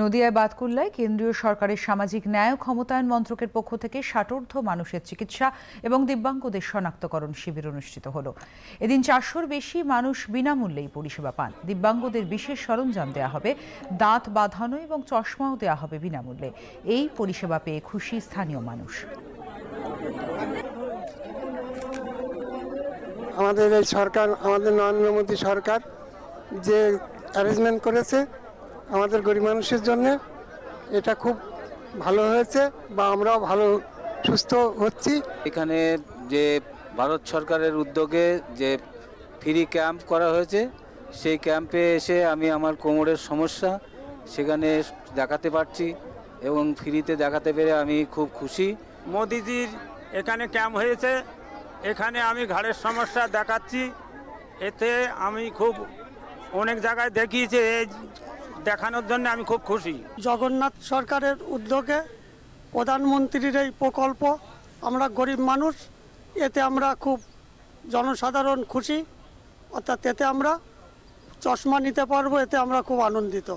নদিয়ায় বাতকুল্লায় কেন্দ্রীয় সরকারের সামাজিক ন্যায় ক্ষমতায়ন মন্ত্রকের পক্ষ থেকে ষাটোর্ধ মানুষের চিকিৎসা এবং দিব্যাঙ্গদের শনাক্তকরণ শিবির অনুষ্ঠিত হল। এদিন চারশোর বেশি মানুষ বিনামূল্যেই পরিষেবা পান। দিব্যাঙ্গদের বিশেষ সরঞ্জাম দেওয়া হবে, দাঁত বাঁধানো এবং চশমাও দেওয়া হবে বিনামূল্যে। এই পরিষেবা পেয়ে খুশি স্থানীয় মানুষ। আমাদের এই সরকার, আমাদের নরেন্দ্র মোদী সরকার যে অ্যারেঞ্জমেন্ট করেছে আমাদের গরিব মানুষের জন্য এটা খুব ভালো হয়েছে বা আমরাও ভালো সুস্থ হচ্ছি। এখানে যে ভারত সরকারের উদ্যোগে যে ফ্রি ক্যাম্প করা হয়েছে সেই ক্যাম্পে এসে আমি আমার কোমরের সমস্যা সেখানে দেখাতে পারছি এবং ফ্রিতে দেখাতে পেরে আমি খুব খুশি। মোদিজির এখানে ক্যাম্প হয়েছে এখানে আমি ঘাড়ের সমস্যা দেখাচ্ছি। এতে আমি খুব অনেক জায়গায় দেখিয়েছি এই দেখানোর জন্য আমি খুব খুশি। জগন্নাথ সরকারের উদ্যোগে প্রধানমন্ত্রীর এই প্রকল্প, আমরা গরিব মানুষ, এতে আমরা খুব জনসাধারণ খুশি, অর্থাৎ এতে আমরা চশমা নিতে পারব, এতে আমরা খুব আনন্দিত।